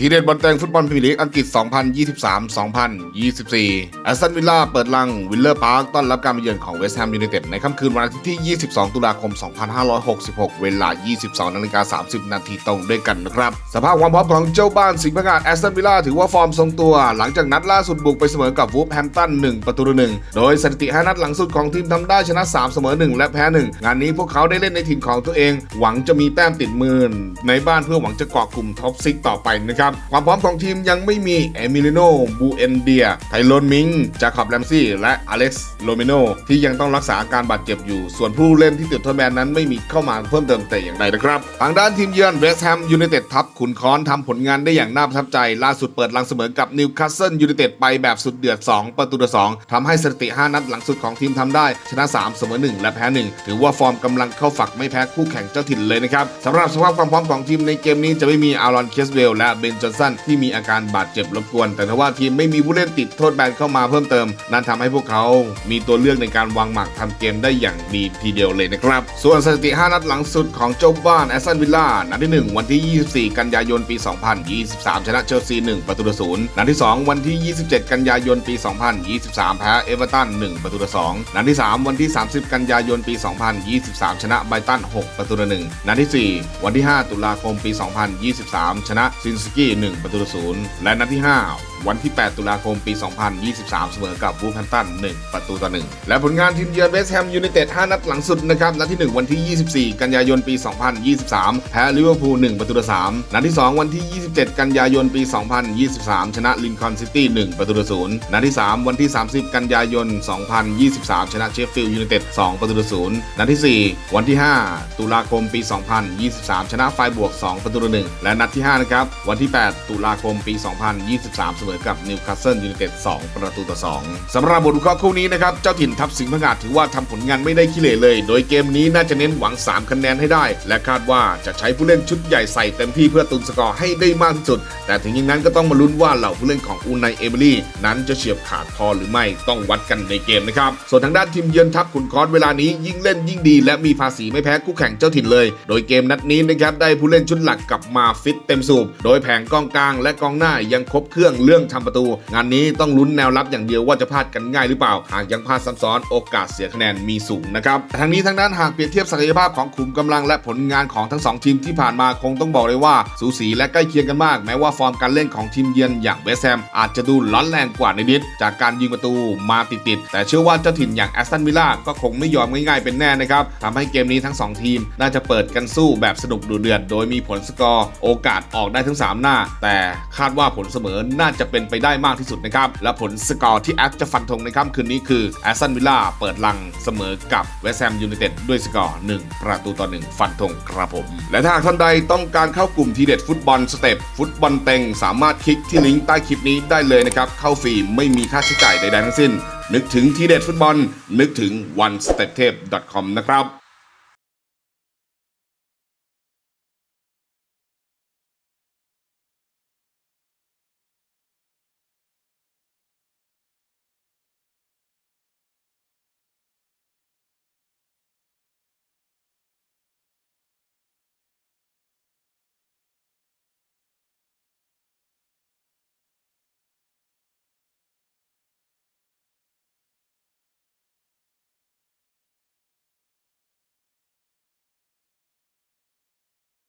ทีเด็ดบอลแตงฟุตบอลพรีเมียร์ลีกอังกฤษ 2023-2024แอสตันวิลล่าเปิดลังวิลเลอร์พาร์คต้อนรับการมาเยือนของเวสต์แฮมยูไนเต็ดในค่ำคืนวันอาทิตย์ที่ 22 ตุลาคม 2566 เวลา 22นาฬิกา30 นาทีตรงด้วยกันนะครับ สภาพความพร้อมของเจ้าบ้านสิงห์พงาดแอสตันวิลล่าถือว่าฟอร์มทรงตัว หลังจากนัดล่าสุดบุกไปเสมอกับวูฟแฮมป์ตัน 1 ประตูต่อหนึ่งโดยสถิติ5นัดหลังสุดของทีมทำได้ชนะ 3 เสมอ 1 และแพ้ 1 งานนี้พวกเขาได้เล่นในถิ่นของตัวเอง หวังจะมีแต้มติดมือในบ้านเพื่อหวังจะเกาะกลุ่มท็อปซิกต่อไปนะครับความพร้อมของทีมยังไม่มีเอมิลิโนบูเอนเดีย ไทโรนมิงจาคอบแรมซี่ และอเล็กซ์โลเมโนที่ยังต้องรักษาอาการบาดเจ็บอยู่ ส่วนผู้เล่นที่ติดทดแบนนั้นไม่มีเข้ามาเพิ่มเติมแต่อย่างใดนะครับ ทางด้านทีมเยือนเวสต์แฮมยูไนเต็ดทัพขุนค้อนทำผลงานได้อย่างน่าประทับใจ ล่าสุดเปิดลังเสมอกับนิวคาสเซิลยูไนเต็ดไปแบบสุดเดือด 2 ประตูต่อ2ทำให้สถิติ 5 นัดหลังสุดของทีมทำได้ ชนะ 3 เสมอ 1 และแพ้ 1 ถือว่าฟอร์มกำลังเข้าฝักไม่แพ้คู่แข่งเจ้าถิ่นเลยนะครับสำหรับสภาพความพร้อมของทีมในเกมนี้จะไม่มีอารอนเคสเวลและเบนจอนสันที่มีอาการบาดเจ็บรบกวน แต่ทว่าทีมไม่มีผู้เล่นติดโทษแบนเข้ามาเพิ่มเติม นั่นทำให้พวกเขา มีตัวเลือกในการวางหมากทำเกมได้อย่างดีทีเดียวเลยนะครับ ส่วนสถิติ 5 นัดหลังสุดของเจ้าบ้านแอสตันวิลล่านัดที่ 1 วันที่ 24 กันยายนปี 2023 ชนะเชลซี 1 ประตูต่อศูนย์นัดที่ 2 วันที่ 27 กันยายนปี 2023 แพ้เอเวอร์ตัน 1 ประตูต่อ2นัดที่ 3 วันที่ 30 กันยายนปี 2023 ชนะไบรตัน 6 ประตูต่อ1นัดที่ 4 วันที่ 5 ตุลาคมปี 2023 ชนะซินสกี้1 ประตูศูนย์และนัดที่ 5วันที่ 8 ตุลาคม ปี 2023 เสมอกับวูแฮมตัน 1 ประตูต่อ 1 และผลงานทีมเยือนเวสต์แฮมยูไนเต็ด 5 นัดหลังสุดนะครับ นัดที่ 1 วันที่ 24 กันยายน ปี 2023 แพ้ลิเวอร์พูล 1 ประตูต่อ 3 นัดที่ 2 วันที่ 27 กันยายน ปี 2023 ชนะลินคอนซิตี้ 1 ประตูต่อ 0 นัดที่ 3 วันที่ 30 กันยายน 2023 ชนะเชฟฟิลด์ยูไนเต็ด 2 ประตูต่อ 0 นัดที่ 4 วันที่ 5 ตุลาคม ปี 2023 ชนะไฟบวก 2 ประตูต่อ 1 และนัดที่ 5 นะครับ วันที่ 8 ตุลาคม ปี 2023เสมอกับนิวคาสเซิลยูไนเต็ด2ประตูต่อ 2 สำหรับบทวิเคราะห์คู่นี้นะครับ เจ้าถิ่นทัพสิงห์พงาดถือว่าทำผลงานไม่ได้ขี้เหร่เลย โดยเกมนี้น่าจะเน้นหวัง 3 คะแนนให้ได้ และคาดว่าจะใช้ผู้เล่นชุดใหญ่ใส่เต็มที่เพื่อตุนสกอร์ให้ได้มากที่สุด แต่ถึงอย่างนั้นก็ต้องมาลุ้นว่าเหล่าผู้เล่นของอูไนเอเมรี่นั้นจะเฉียบขาดพอหรือไม่ต้องวัดกันในเกมนะครับ ส่วนทางด้านทีมเยือนทัพขุนคอสเวลานี้ยิ่งเล่นยิ่งดี และมีภาษีไม่แพ้คู่แข่งเจ้าถิ่นเลย โดยเกมนัดนี้นะครับได้ผู้เล่นชุดหลักกลับมาฟิตเต็มสูบโดยแผงกองกลางและกองหน้ายังครบเครื่องเรื่องทำประตู งานนี้ต้องลุ้นแนวรับอย่างเดียวว่าจะพลาดกันง่ายหรือเปล่า หากยังพลาดซ้ำซ้อนโอกาสเสียคะแนนมีสูงนะครับทางนี้ทางด้นหากเปรียบเทียบศักยภาพของขุมกำลังและผลงานของทั้งสองทีมที่ผ่านมาคงต้องบอกเลยว่า สูสีและใกล้เคียงกันมาก แม้ว่าฟอร์มการเล่นของทีมเยือนอย่างเวสแฮมอาจจะดูร้อนแรงกว่าในนิดจากการยิงประตูมาติดๆแต่เชื่อว่าเจ้าถิ่นอย่างแอสตันวิลล่าก็คงไม่ยอมง่ายๆเป็นแน่นะครับทำให้เกมนี้ทั้งสองทีม น่าจะเปิดกันสู้แบบสนุกดูเดือด โดยมีผลสกอร์ โอกาสออกได้ทั้ง 3 หน้า แต่คาดว่าผลเสมอน่าจะเป็นไปได้มากที่สุดนะครับ และผลสกอร์ที่แอปจะฟันธงในค่ำคืนนี้คือแอสตันวิลล่าเปิดลังเสมอกับเวสต์แฮมยูไนเต็ดด้วยสกอร์ 1 ประตูต่อ 1 ฟันธงครับผม และถ้าหากท่านใดต้องการเข้ากลุ่มทีเด็ดฟุตบอลสเต็ปฟุตบอลเต็งสามารถคลิกที่ลิงก์ใต้คลิปนี้ได้เลยนะครับเข้าฟรีไม่มีค่าใช้จ่ายใดๆทั้งสิ้น นึกถึงทีเด็ดฟุตบอล นึกถึง one step tape com นะครับ